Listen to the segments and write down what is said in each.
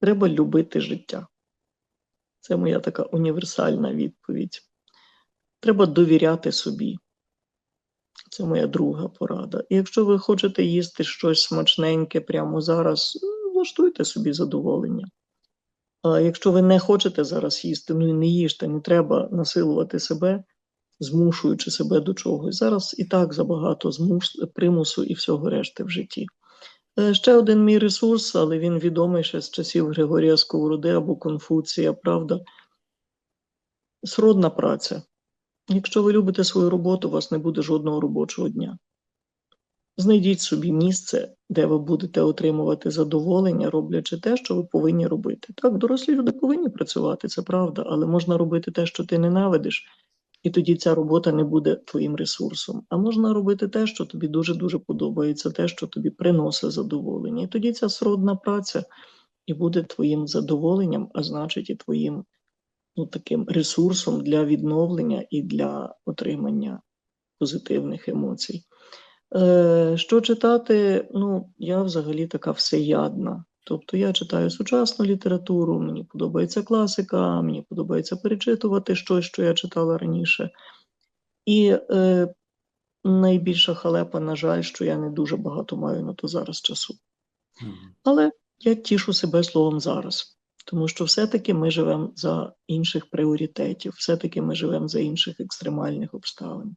Треба любити життя. Це моя така універсальна відповідь. Треба довіряти собі. Це моя друга порада. І якщо ви хочете їсти щось смачненьке прямо зараз, влаштуйте собі задоволення. А якщо ви не хочете зараз їсти, ну і не їжте, не треба насилувати себе, змушуючи себе до чогось. Зараз і так забагато примусу і всього решти в житті. Е, Ще один мій ресурс, але він відомий ще з часів Григорія Сковороди або Конфуція, правда. Сродна праця. Якщо ви любите свою роботу, у вас не буде жодного робочого дня. Знайдіть собі місце, де ви будете отримувати задоволення, роблячи те, що ви повинні робити. Так, дорослі люди повинні працювати, це правда, але можна робити те, що ти ненавидиш, і тоді ця робота не буде твоїм ресурсом. А можна робити те, що тобі дуже-дуже подобається, те, що тобі приносить задоволення. І тоді ця сродна праця і буде твоїм задоволенням, а значить, і твоїм ну, таким ресурсом для відновлення і для отримання позитивних емоцій. Е, що читати? Ну, я взагалі така всеядна. Тобто я читаю сучасну літературу, мені подобається класика, мені подобається перечитувати щось, що я читала раніше. І е, найбільша халепа, на жаль, що я не дуже багато маю на то зараз часу. Але я тішу себе словом зараз, тому що все-таки ми живемо за інших пріоритетів, все-таки ми живемо за інших екстремальних обставин.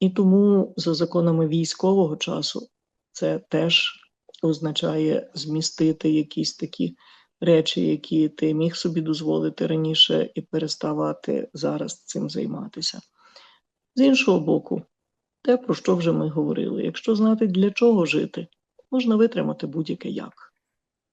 І тому за законами військового часу це теж означає змістити якісь такі речі, які ти міг собі дозволити раніше, і переставати зараз цим займатися. З іншого боку, те, про що вже ми говорили, якщо знати, для чого жити, можна витримати будь-яке як.